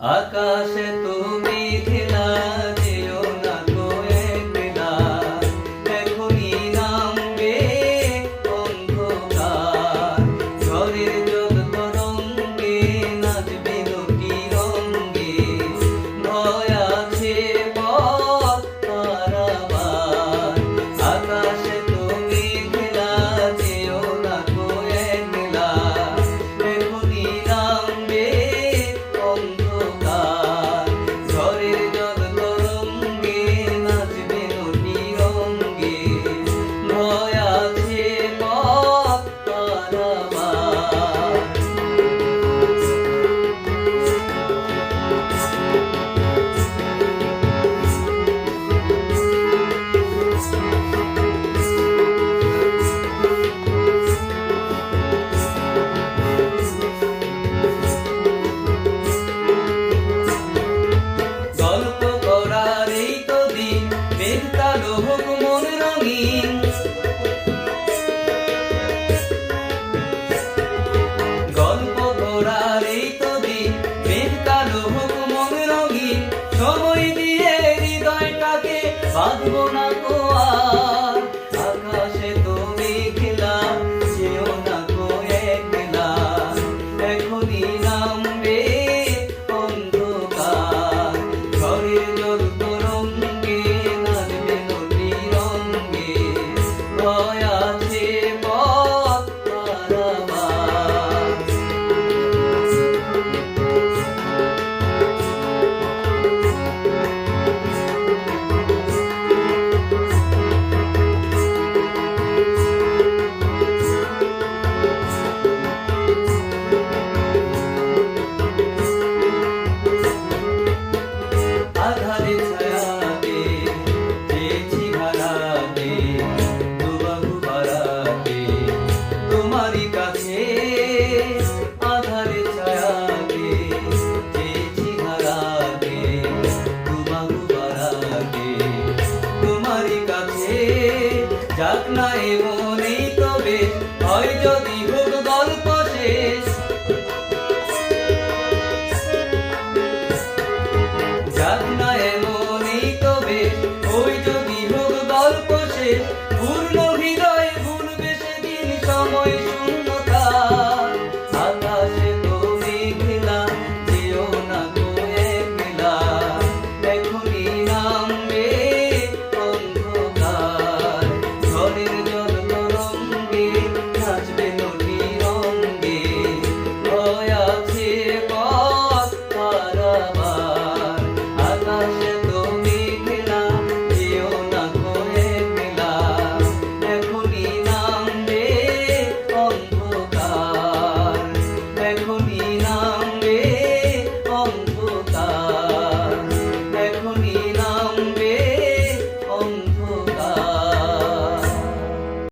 আকাশে তুমি সময় দিয়ে হৃদয়টাকে বাঁধবো না। যাক না এমনই তবে, হয় যদি হোক গল্প শেষ। যাক না এমনই তবে, ওই যদি হোক গল্প শেষ। পূর্ণ হৃদয়ে ভুলবে সেদিন সময় শুন